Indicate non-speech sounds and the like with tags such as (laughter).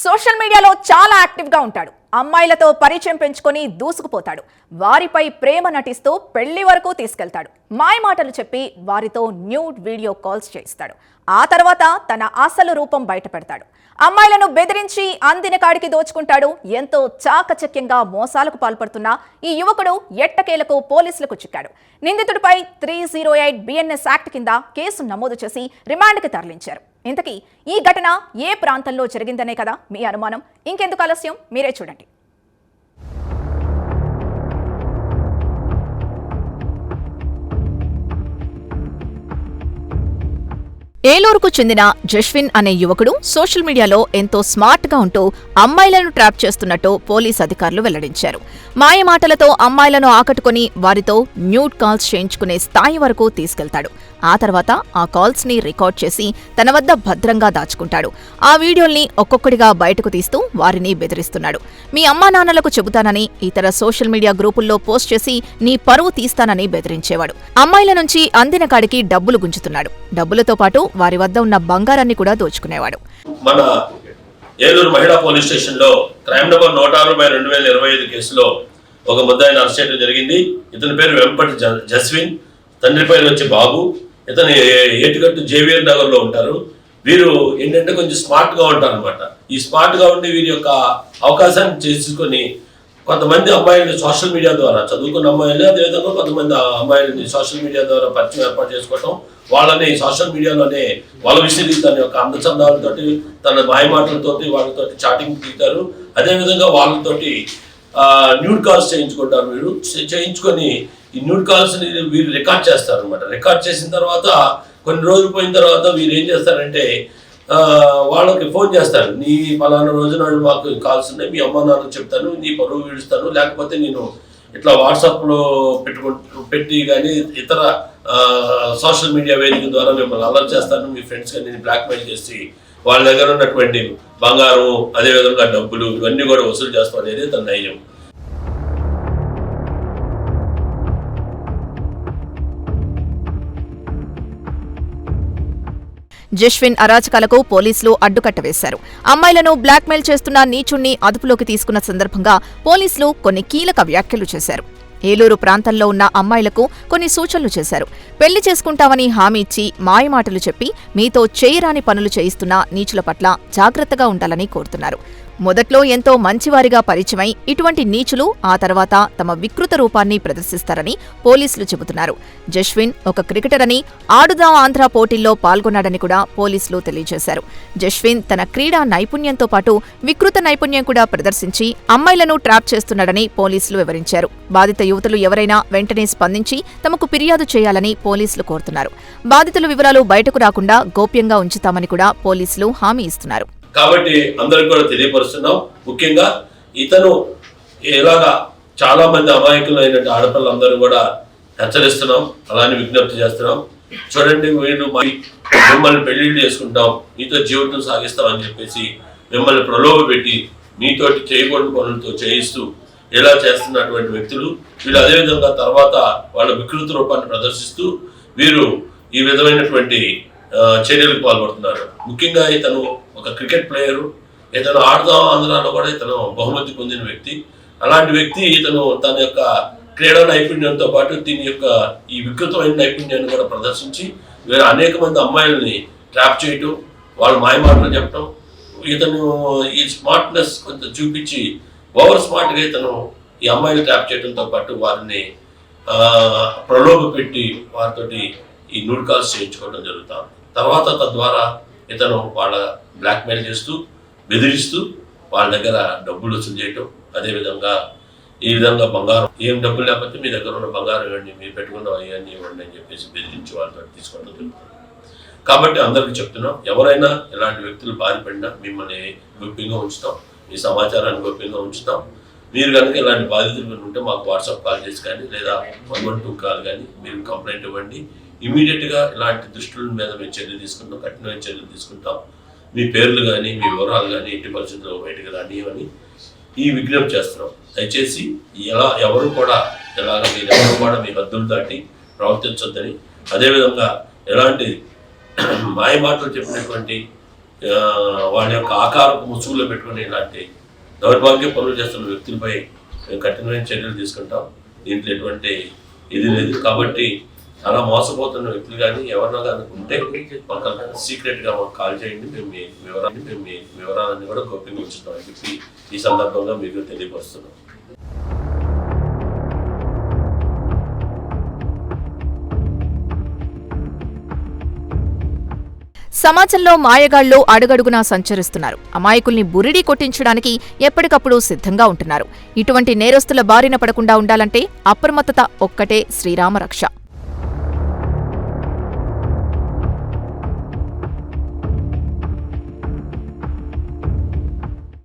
Social మీడియాలో చాలా యాక్టివ్గా ఉంటాడు. అమ్మాయిలతో పరిచయం పెంచుకొని దూసుకుపోతాడు. వారిపై ప్రేమ నటిస్తూ పెళ్ళి వరకు తీసుకెళ్తాడు. మాయ మాటలు చెప్పి వారితో న్యూడ్ వీడియో కాల్స్ చేయిస్తాడు. ఆ తర్వాత తన అసలు రూపం బయట పెడతాడు అమ్మాయిలను బెదిరించి అందిన కాడికి దోచుకుంటాడు. ఎంతో చాకచక్యంగా మోసాలకు పాల్పడుతున్న ఈ యువకుడు ఎట్టకేలకు పోలీసులకు చిక్కాడు. నిందితుడిపై three zero eight BNS act కింద కేసు నమోదు చేసి రిమాండ్కి తరలించారు. ఇంతకీ ఈ ఘటన ఏ ప్రాంతంలో జరిగిందనే కదా మీ అనుమానం. ఇంకెందుకు ఆలస్యం? మీరే చూడండి. ఏలూరుకు చెందిన జస్విన్ అనే యువకుడు సోషల్ మీడియాలో ఎంతో స్మార్ట్గా ఉంటూ అమ్మాయిలను ట్రాప్ చేస్తున్నట్టు పోలీస్ అధికారులు వెల్లడించారు. మాయమాటలతో అమ్మాయిలను ఆకట్టుకుని వారితో న్యూడ్ కాల్స్ చేయించుకునే స్థాయి వరకు తీసుకెళ్తాడు. ఆ తర్వాత ఆ కాల్స్ని రికార్డ్ చేసి తన వద్ద భద్రంగా దాచుకుంటాడు. ఆ వీడియోల్ని ఒక్కొక్కడిగా బయటకు తీస్తూ వారిని బెదిరిస్తున్నాడు. మీ అమ్మా నాన్నలకు చెబుతానని ఇతర సోషల్ మీడియా గ్రూపుల్లో పోస్ట్ చేసి నీ పరువు తీస్తానని బెదిరించేవాడు. అమ్మాయిల నుంచి అందిన కాడికి డబ్బులు గుంజుతున్నాడు. డబ్బులతో పాటు వారి వద్ద ఉన్న బంగారాన్ని కూడా దోచుకునేవాడు. మన ఏలూరు మహిళా పోలీస్ స్టేషన్లో క్రైమ్ నెంబర్ నూట అరవై రెండు వేల ఇరవై ఐదు కేసులో ఒక ముద్దాయిని అరెస్ట్ చేయడం జరిగింది. ఇతని పేరు వెంపటి జస్విన్. తండ్రి పేరు వచ్చి బాబు. ఇతని ఏటుగట్టు జేవియర్ నగర్లో ఉంటారు. వీరు ఏంటంటే కొంచెం స్మార్ట్గా ఉంటారు అనమాట ఈ స్మార్ట్గా ఉండి వీరి యొక్క అవకాశాన్ని చేసుకొని కొంతమంది అమ్మాయిలని సోషల్ మీడియా ద్వారా చదువుకున్న అమ్మాయిలు అదేవిధంగా కొంతమంది అమ్మాయిలని సోషల్ మీడియా ద్వారా పరిచయం ఏర్పాటు చేసుకోవటం వాళ్ళని సోషల్ మీడియాలోనే వాళ్ళ విసిరి తన యొక్క అందచందాలతోటి తన మాయమాటలతోటి వాళ్ళతో చాటింగ్ తీస్తారు అదేవిధంగా వాళ్ళతోటి న్యూడ్ కాల్స్ చేయించుకుంటారు వీరు చేయించుకొని ఈ న్యూడ్ కాల్స్ని వీరు రికార్డ్ చేస్తారు అనమాట రికార్డ్ చేసిన తర్వాత కొన్ని రోజులు పోయిన తర్వాత వీరు ఏం చేస్తారంటే వాళ్ళకి ఫోన్ చేస్తాను నీ పలానా రోజు నాడు మాకు కాల్స్ ఉన్నాయి మీ అమ్మ నాన్న చెప్తాను నీ పరువు విడుస్తాను లేకపోతే నేను ఇట్లా వాట్సాప్లో పెట్టుకు పెట్టి కానీ ఇతర సోషల్ మీడియా వేదిక ద్వారా మిమ్మల్ని అలర్ట్ చేస్తాను మీ ఫ్రెండ్స్ కానీ బ్లాక్మెయిల్ చేసి వాళ్ళ దగ్గర ఉన్నటువంటి బంగారం అదేవిధంగా డబ్బులు ఇవన్నీ కూడా వసూలు చేస్తాం అనేది తన నైజం. జస్విన్ అరాచకాలకు పోలీసులు అడ్డుకట్ట వేశారు అమ్మాయిలను బ్లాక్మెయిల్ చేస్తున్న నీచుణ్ణి అదుపులోకి తీసుకున్న సందర్భంగా పోలీసులు కొన్ని కీలక వ్యాఖ్యలు చేశారు. ఏలూరు ప్రాంతంలో ఉన్న అమ్మాయిలకు కొన్ని సూచనలు చేశారు. పెళ్ళి చేసుకుంటామని హామీ ఇచ్చి మాయమాటలు చెప్పి మీతో చేయరాని పనులు చేయిస్తున్న నీచుల పట్ల జాగ్రత్తగా ఉండాలని కోరుతున్నారు. మొదట్లో ఎంతో మంచివారిగా పరిచయమై ఇటువంటి నీచులు ఆ తర్వాత తమ వికృత రూపాన్ని ప్రదర్శిస్తారని పోలీసులు చెబుతున్నారు. జస్విన్ ఒక క్రికెటర్ అని ఆడుదాం ఆంధ్ర పోటీల్లో పాల్గొన్నాడని కూడా పోలీసులు తెలియజేశారు. జస్విన్ తన క్రీడా నైపుణ్యంతో పాటు వికృత నైపుణ్యం కూడా ప్రదర్శించి అమ్మాయిలను ట్రాప్ చేస్తున్నాడని పోలీసులు వివరించారు. బాధిత యువతులు ఎవరైనా వెంటనే స్పందించి తమకు ఫిర్యాదు చేయాలని పోలీసులు కోరుతున్నారు. బాధితుల వివరాలు బయటకు రాకుండా గోప్యంగా ఉంచుతామని కూడా పోలీసులు హామీ ఇస్తున్నారు. కాబట్టి అందరికి కూడా తెలియపరుస్తున్నాం. ముఖ్యంగా ఇతను ఇలాగా చాలా మంది అమాయకులైన ఆడపిల్లలందరూ కూడా హెచ్చరిస్తున్నాం. అలానే విజ్ఞప్తి చేస్తున్నాం. చూడండి మీరు మరి మిమ్మల్ని పెళ్ళిళ్ళు చేసుకుంటాం. మీతో జీవితం సాగిస్తాం అని చెప్పేసి మిమ్మల్ని ప్రలోభ పెట్టి మీతోటి చేయకూడని పనులతో చేయిస్తూ ఇలా చేస్తున్నటువంటి వ్యక్తులు. వీళ్ళు అదేవిధంగా తర్వాత వాళ్ళ వికృత రూపాన్ని ప్రదర్శిస్తూ వీరు ఈ విధమైనటువంటి చర్యలకు పాల్పడుతున్నారు. ముఖ్యంగా ఇతను ఒక క్రికెట్ ప్లేయరు. ఇతను ఆడదాం ఆంధ్రాలో కూడా ఇతను బహుమతి పొందిన వ్యక్తి. అలాంటి వ్యక్తి ఇతను తన యొక్క క్రీడా నైపుణ్యంతో పాటు దీని యొక్క ఈ వికృతమైన నైపుణ్యాన్ని కూడా ప్రదర్శించి వేరే అనేక మంది అమ్మాయిలని ట్రాప్ చేయటం వాళ్ళు మాయమాటలు చెప్పటం ఇతను ఈ స్మార్ట్నెస్ కొంత చూపించి ఓవర్ స్మార్ట్గా ఇతను ఈ అమ్మాయిని ట్రాప్ చేయడంతో పాటు వారిని ప్రలోభ పెట్టి వారితోటి ఈ నూడ్ కాల్స్ చేయించుకోవడం జరుగుతాం తర్వాత తద్వారా ఇతను వాళ్ళ బ్లాక్మెయిల్ చేస్తూ బెదిరిస్తూ వాళ్ళ దగ్గర డబ్బులు వసూలు చేయటం. అదేవిధంగా ఈ విధంగా బంగారం ఏం డబ్బులు లేకపోతే మీ దగ్గర ఉన్న బంగారం ఇవ్వండి మీరు పెట్టుకున్న ఇవన్నీ ఇవ్వండి అని చెప్పేసి బెదిరించి వాళ్ళతో తీసుకోవడం జరుగుతుంది. కాబట్టి అందరికీ చెప్తున్నాం ఎవరైనా ఇలాంటి వ్యక్తులు బాధపడినా మిమ్మల్ని గోప్యంగా ఉంచుతాం. మీ సమాచారాన్ని గోప్యంగా ఉంచుతాం. మీరు కనుక ఇలాంటి బాధితులు ఉంటే మాకు వాట్సాప్ కాల్ చేసి కానీ లేదా వన్ వన్ టూ కాల్ కానీ మీరు కంప్లైంట్ ఇవ్వండి. ఇమీడియట్గా ఇలాంటి దుష్టుల మీద మేము చర్యలు తీసుకుంటాం కఠినమైన చర్యలు తీసుకుంటాం. మీ పేర్లు కానీ మీ వివరాలు కానీ ఎట్టి పరిస్థితుల్లో బయటకు రానివని ఈ విజ్ఞప్తి చేస్తున్నాం. దయచేసి ఎలా ఎవరు కూడా ఎలాగ మీరు ఎవరు కూడా మీ హద్దులు దాటి ప్రవర్తించొద్దని అదేవిధంగా ఎలాంటి (clears throat) మాయ మాటలు చెప్పినటువంటి వాళ్ళ యొక్క ఆకారపు ముసుగులో పెట్టుకుని ఇలాంటి దౌర్భాగ్య పనులు చేస్తున్న వ్యక్తులపై మేము కఠినమైన చర్యలు తీసుకుంటాం. దీంట్లో ఎటువంటి ఇది లేదు. కాబట్టి చాలా మోసపోతున్న వ్యక్తులు కానీ ఎవరినో కానీ ఉంటే మాకు సీక్రెట్గా మాకు కాల్ చేయండి. మేము మీ వివరాన్ని మేము మీ వివరాలన్నీ కూడా గోప్యంగా ఉంచుతాం అని చెప్పి ఈ సందర్భంగా మీకు తెలియపరుస్తున్నాం. సమాజంలో మాయగాళ్ళు అడుగడుగునా సంచరిస్తున్నారు. అమాయకుల్ని బురిడి కొట్టించడానికి ఎప్పటికప్పుడు సిద్ధంగా ఉంటున్నారు. ఇటువంటి నేరస్తుల బారిన పడకుండా ఉండాలంటే అప్రమత్తత ఒక్కటే శ్రీరామరక్ష.